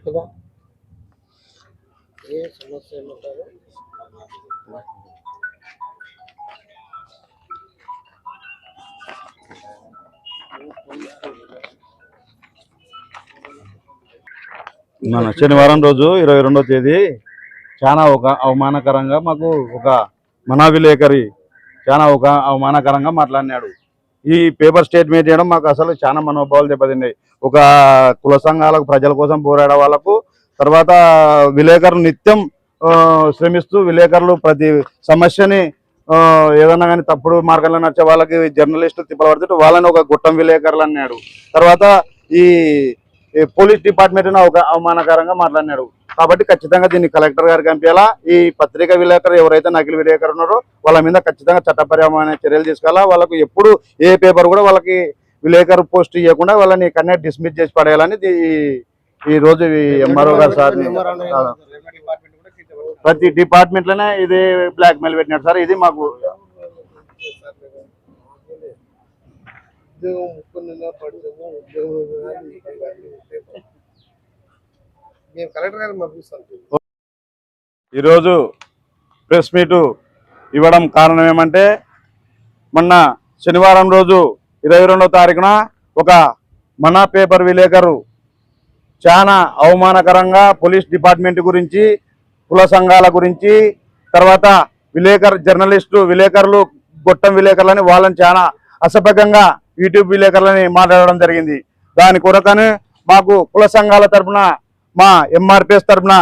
ఇక్కడ ఏ సమస్య ఏమంటారు? మన శనివారం రోజు ఇరవై రెండో తేదీ చాలా ఒక అవమానకరంగా మాకు ఒక మనా విలేకరి చాలా ఒక అవమానకరంగా మాట్లాడినాడు. ఈ పేపర్ స్టేట్మెంట్ చేయడం మాకు అసలు చాలా మనోభావాలు దెబ్బతిన్నాయి. ఒక కుల సంఘాలకు ప్రజల కోసం పోరాడే వాళ్ళకు తర్వాత విలేకరులు నిత్యం ఆ, శ్రమిస్తూ విలేకరులు ప్రతి సమస్యని ఏదన్నా కానీ తప్పుడు మార్గంలో నడిచే వాళ్ళకి జర్నలిస్టులు తిప్పబడుతుంటే వాళ్ళని ఒక గుట్టం విలేకరులు అన్నాడు తర్వాత ఈ పోలీస్ డిపార్ట్మెంట్ ఒక అవమానకరంగా మాట్లాడినాడు కాబట్టి ఖచ్చితంగా దీన్ని కలెక్టర్ గారికి పంపించాలా? ఈ పత్రికా విలేకరు ఎవరైతే నకిలీ విలేకరు ఉన్నారో వాళ్ళ మీద ఖచ్చితంగా చట్టపరమైన చర్యలు తీసుకోవాలా? వాళ్ళకు ఎప్పుడు ఏ పేపర్ కూడా వాళ్ళకి విలేకరు పోస్ట్ ఇవ్వకుండా వాళ్ళని కన్నా డిస్మిస్ చేసి పడేయాలని ఈ- ఈ రోజు ఎంఆర్ఓ గారు సార్ ప్రతి డిపార్ట్మెంట్లోనే ఇది బ్లాక్ మెయిల్ పెట్టినాడు సార్. ఇది మాకు ఉద్యోగం మేము కలెక్టర్ గారిని పంపిస్తాం ఈరోజు ప్రెస్ మీటు ఇవ్వడం కారణం ఏమంటే మొన్న శనివారం రోజు ఇరవై రెండవ తారీఖున ఒక మన పేపర్ విలేకరు చాలా అవమానకరంగా పోలీస్ డిపార్ట్మెంట్ గురించి కుల సంఘాల గురించి తర్వాత విలేకరు జర్నలిస్టు విలేకరులు గొట్టం విలేకరులని వాళ్ళని చాలా అసభ్యంగా యూట్యూబ్ విలేకరులని మాట్లాడడం జరిగింది. దాని కొరకని మాకు కుల సంఘాల తరపున మా ఎంఆర్పిఎస్ తరపున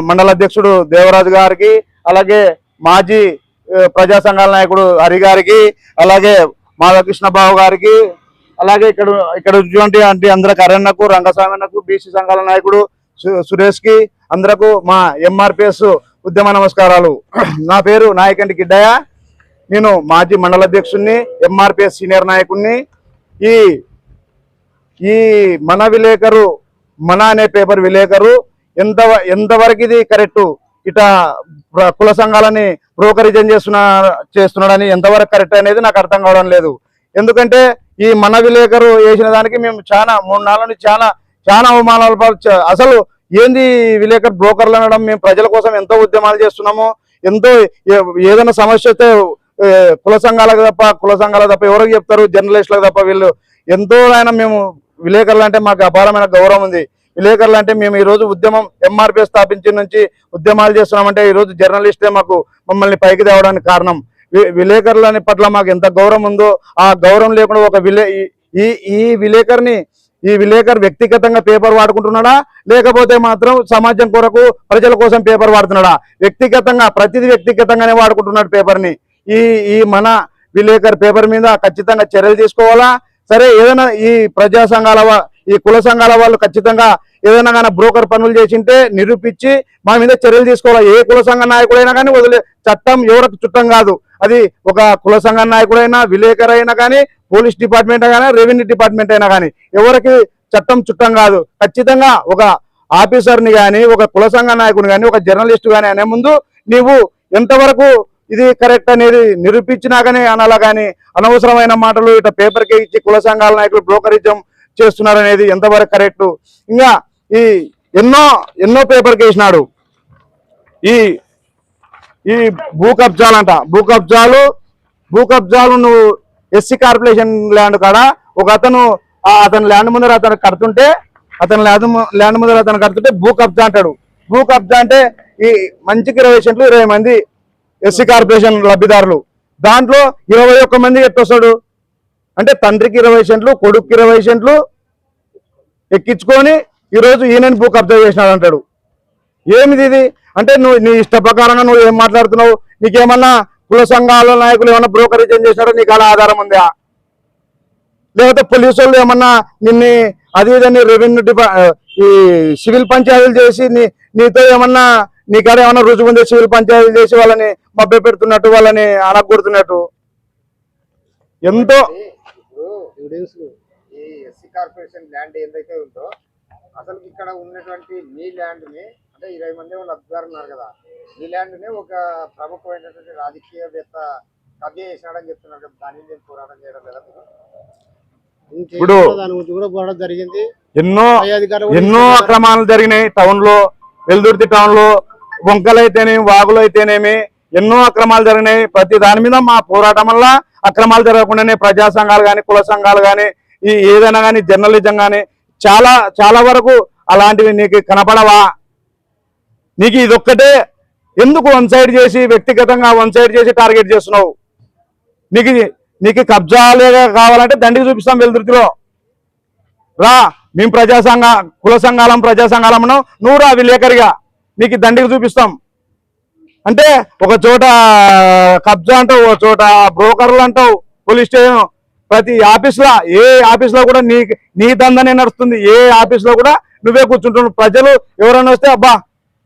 మండల అధ్యక్షుడు దేవరాజు గారికి అలాగే మాజీ ప్రజా సంఘాల నాయకుడు హరి గారికి అలాగే మాధవకృష్ణ బాబు గారికి అలాగే ఇక్కడ ఇక్కడ ఉన్నటువంటి అంటే అందరికి అరణ్యకు రంగస్వామికు బీసీ సంఘాల నాయకుడు సు- సురేష్కి అందరకు మా ఎంఆర్పిఎస్ ఉద్యమ నమస్కారాలు. నా పేరు నాయకంటి గిడ్డయ్య. నేను మాజీ మండల అధ్యక్షుడిని ఎంఆర్పిఎస్ సీనియర్ నాయకుడిని ఈ ఈ మన విలేకరు మన అనే పేపర్ విలేకరు ఎంత ఎంతవరకు ఇది కరెక్ట్ ఇట కుల సంఘాలని బ్రోకరిజం చేస్తున్నా చేస్తున్నాడని ఎంతవరకు కరెక్ట్ అనేది నాకు అర్థం కావడం లేదు. ఎందుకంటే ఈ మన విలేకరు వేసిన దానికి మేము చాలా మూడు నాలుగు నుంచి చాలా చాలా అవమానాలు అసలు ఏంది విలేకరు బ్రోకర్లు అనడం? మేము ప్రజల కోసం ఎంతో ఉద్యమాలు చేస్తున్నాము. ఎంతో ఏదైనా సమస్య అయితే కుల సంఘాలకు తప్ప కుల సంఘాలకు తప్ప ఎవరికి చెప్తారు? జర్నలిస్టులకు తప్ప వీళ్ళు. ఎంతో ఆయన మేము విలేకరులు అంటే మాకు అపారమైన గౌరవం ఉంది. విలేకరులు అంటే మేము ఈ రోజు ఉద్యమం ఎంఆర్పీ స్థాపించిన నుంచి ఉద్యమాలు చేస్తున్నామంటే ఈ రోజు జర్నలిస్టే మాకు మమ్మల్ని పైకి తేవడానికి కారణం. వి- విలేకరులని పట్ల మాకు ఎంత గౌరవం ఉందో ఆ గౌరవం లేకుండా ఒక విలే ఈ- ఈ విలేకరిని ఈ విలేకరు వ్యక్తిగతంగా పేపర్ వాడుకుంటున్నాడా? లేకపోతే మాత్రం సమాజం కొరకు ప్రజల కోసం పేపర్ వాడుతున్నాడా? వ్యక్తిగతంగా ప్రతిదీ వ్యక్తిగతంగానే వాడుకుంటున్నాడు పేపర్ని. ఈ ఈ మన విలేకరు పేపర్ మీద ఖచ్చితంగా చర్యలు తీసుకోవాలా? సరే ఏదైనా ఈ ప్రజా సంఘాల ఈ కుల సంఘాల వాళ్ళు ఖచ్చితంగా ఏదైనా కానీ బ్రోకర్ పనులు చేసింటే నిరూపించి మా మీద చర్యలు తీసుకోవాలి. ఏ కుల సంఘ నాయకుడైనా కానీ వదిలే చట్టం ఎవరికి చుట్టం కాదు. అది ఒక కుల సంఘ నాయకుడైనా విలేకరు అయినా కానీ పోలీస్ డిపార్ట్మెంట్ అయినా రెవెన్యూ డిపార్ట్మెంట్ అయినా కానీ ఎవరికి చట్టం చుట్టం కాదు. ఖచ్చితంగా ఒక ఆఫీసర్ని కానీ ఒక కుల సంఘ నాయకుని కానీ ఒక జర్నలిస్ట్ కానీ అనే ముందు నీవు ఎంతవరకు ఇది కరెక్ట్ అనేది నిరూపించినా కానీ అనాలా కానీ అనవసరమైన మాటలు ఇట్లా పేపర్కి ఇచ్చి కుల సంఘాల నాయకులు బ్రోకరిజం చేస్తున్నారనేది ఎంతవరకు కరెక్ట్? ఇంకా ఈ ఎన్నో ఎన్నో పేపర్కి వేసినాడు ఈ ఈ భూ కబ్జాలంట భూ కబ్జాలు భూ కబ్జాలు నువ్వు ఎస్సీ కార్పొరేషన్ ల్యాండ్ కాడ ఒక అతను అతని ల్యాండ్ ముందర అతను కడుతుంటే అతని ల్యాండ్ ల్యాండ్ ముందర అతను కడుతుంటే భూ కబ్జా అంటాడు. భూ కబ్జా అంటే ఈ మంచికి ఇరవై సెంట్లు ఇరవై మంది ఎస్సీ కార్పొరేషన్ లబ్ధిదారులు. దాంట్లో ఇరవై ఒక్క మంది ఎట్టొస్తాడు? అంటే తండ్రికి ఇరవై సెంట్లు కొడుకు ఇరవై సెంట్లు ఎక్కించుకొని ఈరోజు ఈయనని భూ కబ్జా చేసినాడు అంటాడు ఏమిది ఇది? అంటే నువ్వు నీ ఇష్ట ప్రకారంగా నువ్వు ఏం మాట్లాడుతున్నావు? నీకేమన్నా కుల సంఘాల నాయకులు ఏమన్నా బ్రోకరేజ్ చేశాడో నీకు అలా ఆధారం ఉందా? లేకపోతే పోలీసు వాళ్ళు ఏమన్నా నిన్ను అది ఇదని రెవెన్యూ డిపా ఈ సివిల్ పంచాయతీలు చేసి నీ నీతో ఏమన్నా నీ కాడ ఏమన్నా రుజువు ఉంది సివిల్ పంచాయతీలు చేసి వాళ్ళని మభ్య పెడుతున్నట్టు వాళ్ళని అనగొడుతున్నట్టు ఎంతో కార్పొరేషన్ ల్యాండ్ ఏదైతే ఉందో అసలు ఇక్కడ ఉన్నటువంటి మీ ల్యాండ్ని అంటే ఇరవై మంది వాళ్ళు అబ్జర్వ్ ఉన్నారు కదా మీ ల్యాండ్ని ఒక ప్రముఖమైనటువంటి రాజకీయవేత్త కబ్జా చేసినాడని చెప్తున్నారు కదా దాని ఏం పోరాటం చేయడం లేదా? ఇప్పుడు- దాని గురించి కూడా పోరాటం జరిగింది. ఎన్నో ఎన్నో అక్రమాలు జరిగినాయి టౌన్లో వెల్దుర్తి టౌన్లో వంకలు అయితేనేమి వాగులు అయితేనేమి ఎన్నో అక్రమాలు జరిగినాయి. ప్రతి దాని మీద మా పోరాటం వల్ల అక్రమాలు జరగకుండానే ప్రజా సంఘాలు కానీ కుల సంఘాలు కానీ ఈ ఏదైనా కానీ జర్నలిజం కానీ చాలా చాలా వరకు అలాంటివి నీకు కనపడవా? నీకు ఇదొక్కటే. ఎందుకు వన్ సైడ్ చేసి వ్యక్తిగతంగా వన్ సైడ్ చేసి టార్గెట్ చేస్తున్నావు? నీకు నీకు కబ్జాలేగా కావాలంటే దండికి చూపిస్తాం వెలుదుర్తిలో. రా. మేము ప్రజా సంఘ కుల సంఘాలం ప్రజా సంఘాలం అన్నావు నువ్వు విలేకరిగా నీకు దండికి చూపిస్తాం. అంటే ఒక చోట కబ్జా అంటావు ఒక చోట బ్రోకర్లు అంటావు పోలీస్ స్టేషన్ ప్రతి ఆఫీస్లో ఏ ఆఫీస్లో కూడా నీ నీ దందనే నడుస్తుంది. ఏ ఆఫీస్లో కూడా నువ్వే కూర్చుంటున్నావు. ప్రజలు ఎవరైనా వస్తే అబ్బా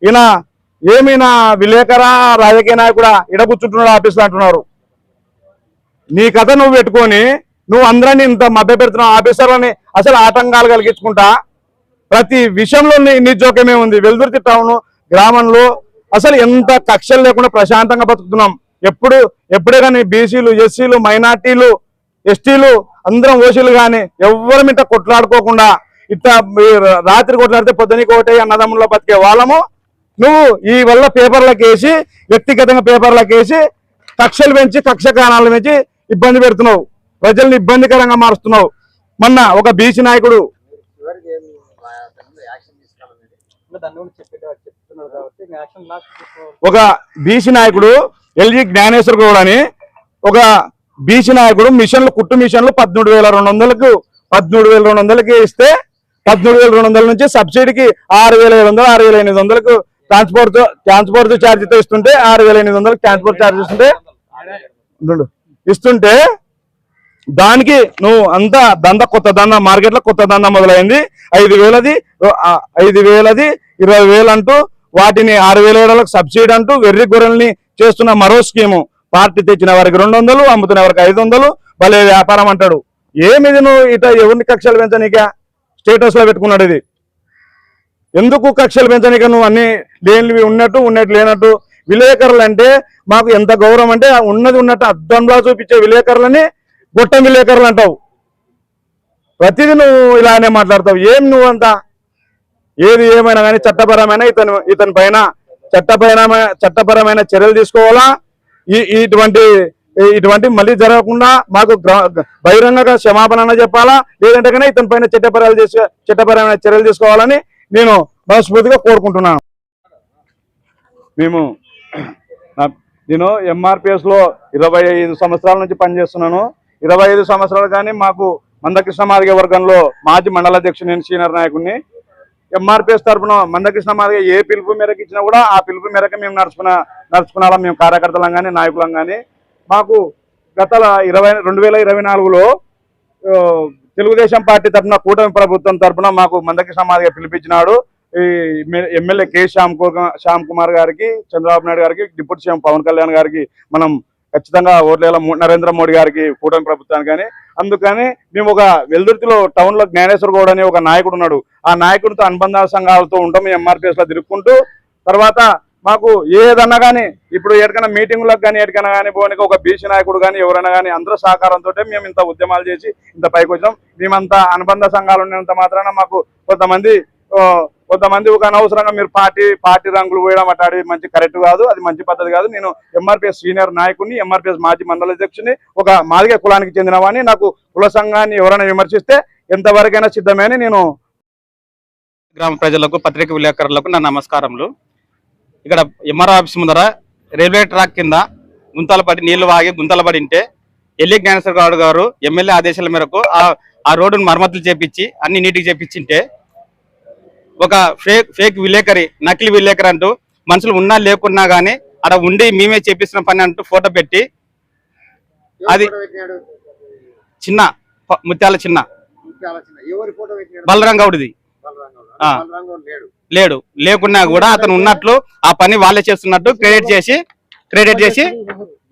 ఈయన ఏమైనా విలేకరా రాజకీయ నాయకుడా ఇడ కూర్చుంటున్నాడు ఆఫీస్లో అంటున్నారు. నీ కథ నువ్వు పెట్టుకొని నువ్వు అందరినీ ఇంత మభ్య పెడుతున్నావు ఆఫీసర్లని అసలు ఆటంకాలు కలిగించుకుంటా? ప్రతి విషయంలో నీ జోక్యమే ఉంది వెలుదుర్తి టౌన్ గ్రామంలో అసలు ఎంత కక్షలు లేకుండా ప్రశాంతంగా బతుకుతున్నాం. ఎప్పుడు ఎప్పుడే కానీ బీసీలు ఎస్సీలు మైనార్టీలు ఎస్టీలు అందరం ఓసీలు కానీ ఎవ్వరి మీద కొట్లాడుకోకుండా ఇట్లా రాత్రి కొట్లాడితే పొద్దునకి ఒకటే అన్నదమ్ముల్లో బతికే వాళ్ళము. నువ్వు ఈ వల్ల పేపర్లకు వేసి వ్యక్తిగతంగా పేపర్లకు వేసి కక్షలు పెంచి కక్ష కారణాలు పెంచి ఇబ్బంది పెడుతున్నావు. ప్రజల్ని ఇబ్బందికరంగా మారుస్తున్నావు. మొన్న ఒక బీసీ నాయకుడు ఒక బీసీ నాయకుడు ఎల్జీ జ్ఞానేశ్వర్ గౌడ్ అని ఒక బీసీ నాయకుడు మిషన్లు కుట్టు మిషన్లు పదమూడు వేల రెండు వందలకు పద్మూడు వేల రెండు వందలకి ఇస్తే పద్మూడు వేల రెండు వందల నుంచి సబ్సిడీకి ఆరు వేల ఐదు వందలు ఆరు వేల ఎనిమిది వందలకు ట్రాన్స్పోర్ట్ ట్రాన్స్పోర్ట్ ఛార్జీతో ఇస్తుంటే ఆరు వేల ఎనిమిది వందలకు ట్రాన్స్పోర్ట్ ఛార్జ్ ఇస్తుంటే ఇస్తుంటే దానికి నువ్వు అంతా దంద కొత్త దంద మార్కెట్లో కొత్త దంద మొదలైంది. ఐదు వేలది ఐదు వేలది ఇరవై వేలు అంటూ వాటిని ఆరు వేల ఏడలకు సబ్సిడీ అంటూ వెర్రి గొర్రెల్ని చేస్తున్న మరో స్కీము. పార్టీ తెచ్చిన వారికి రెండు వందలు అమ్ముతున్న వారికి ఐదు వందలు భలే వ్యాపారం అంటాడు. ఏమిది నువ్వు ఇట ఎవరిని కక్షలు పెంచనీక? స్టేటస్లో పెట్టుకున్నాడు ఇది. ఎందుకు కక్షలు పెంచనీక నువ్వు అన్ని లేనివి ఉన్నట్టు ఉన్నట్టు లేనట్టు? విలేకరులు అంటే మాకు ఎంత గౌరవం అంటే ఉన్నది ఉన్నట్టు అద్దంలా చూపించే విలేకరులని గొట్టం విలేకరులు అంటావు. ప్రతిదీ నువ్వు ఇలానే మాట్లాడతావు. ఏం నువ్వంతా? ఏది ఏమైనా కానీ చట్టపరమైన ఇతను ఇతని పైన చట్టపరమైన చట్టపరమైన చర్యలు తీసుకోవాలా? ఈ ఇటువంటి ఇటువంటి మళ్ళీ జరగకుండా మాకు బహిరంగంగా క్షమాపణ అన్న చెప్పాలా? లేదంటే కానీ ఇతని పైన చట్టపరాలు చేసి చట్టపరమైన చర్యలు తీసుకోవాలని నేను మనస్ఫూర్తిగా కోరుకుంటున్నాను. మేము నేను ఎంఆర్పిఎస్లో ఇరవై ఐదు సంవత్సరాల నుంచి పనిచేస్తున్నాను. ఇరవై ఐదు సంవత్సరాలు కానీ మాకు మందకృష్ణ మాదిగ వర్గంలో మాజీ మండల అధ్యక్షుడు నేను సీనియర్ నాయకుడిని. ఎంఆర్పిఎస్ తరఫున మందకృష్ణ మాదిగ ఏ పిలుపు మేరకు ఇచ్చినా కూడా ఆ పిలుపు మేరకు మేము నడుచుకున్న నడుచుకున్నాం మేము కార్యకర్తలం కానీ నాయకులం కానీ. మాకు గత ఇరవై రెండు వేల ఇరవై నాలుగులో తెలుగుదేశం పార్టీ తరఫున కూటమి ప్రభుత్వం తరఫున మాకు మందకృష్ణ మాదిగ పిలిపించినాడు. ఈ ఎమ్మెల్యే కె శ్యామ్ కుమార్ శ్యామ్ కుమార్ గారికి చంద్రబాబు నాయుడు గారికి డిప్యూటీ సీఎం పవన్ కళ్యాణ్ గారికి మనం ఖచ్చితంగా ఓట్లేలా నరేంద్ర మోడీ గారికి కూటమి ప్రభుత్వానికి కానీ. అందుకని మేము ఒక వెల్దుర్తిలో టౌన్లో జ్ఞానేశ్వర గౌడ్ అనే ఒక నాయకుడు ఉన్నాడు. ఆ నాయకుడితో అనుబంధ సంఘాలతో ఉంటాం ఎంఆర్పిఎస్లో తిరుక్కుంటూ. తర్వాత మాకు ఏదన్నా కానీ ఇప్పుడు ఎక్కడికైనా మీటింగ్లకు కానీ ఎక్కడికైనా కానీ పోనీ ఒక బీసీ నాయకుడు కానీ ఎవరైనా కానీ అందరూ సహకారంతో మేము ఇంత ఉద్యమాలు చేసి ఇంత పైకి వచ్చినాం. మేమంతా అనుబంధ సంఘాలు ఉన్నంత మాత్రాన మాకు కొంతమంది కొంతమంది ఒక అనవసరంగా మీరు పార్టీ పార్టీ రంగులు పోయడం అట్టాడి మంచి కరెక్ట్ కాదు అది మంచి పద్ధతి కాదు. నేను ఎంఆర్పిఎస్ సీనియర్ నాయకుడిని ఎంఆర్పిఎస్ మాజీ మండల అధ్యక్షుని ఒక మాదిగ కులానికి చెందినవాడిని నాకు కుల సంఘాన్ని ఎవరైనా విమర్శిస్తే ఎంతవరకైనా సిద్ధమే నేను గ్రామ ప్రజలకు పత్రిక విలేకరులకు నా నమస్కారములు. ఇక్కడ ఎంఆర్ ఆఫీస్ ముందర రైల్వే ట్రాక్ కింద గుంతలు పడి నీళ్ళు వాగి గుంతలు పడి ఉంటే ఎల్లి జ్ఞానేశ్వర గౌడ్ గారు ఎమ్మెల్యే ఆదేశాల మేరకు ఆ ఆ రోడ్డును మరమ్మతులు చేపించి అన్ని నీటికి చేపించింటే ఒక ఫేక్ ఫేక్ విలేకరి నకిలీ విలేకరి అంటూ మనుషులు ఉన్నా లేకున్నా గానీ అక్కడ ఉండి మేమే చేపిస్తున్న పని అంటూ ఫోటో పెట్టి అది- చిన్న ముత్యాల చిన్న. బలరాం గౌడ్ది. లేడు. లేకున్నా కూడా అతను ఉన్నట్లు ఆ పని వాళ్ళే చేస్తున్నట్టు క్రెడిట్ చేసి క్రెడిట్ చేసి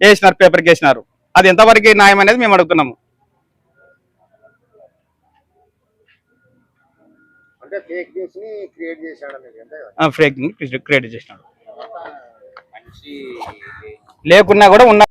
వేసినారు పేపర్కి వేసినారు. అది ఎంతవరకు న్యాయం అనేది మేము అడుగుతున్నాము. అంటే ఫేక్ న్యూస్ని క్రియేట్ చేశాడు చేసినాడు. లేకున్నా కూడా ఉన్న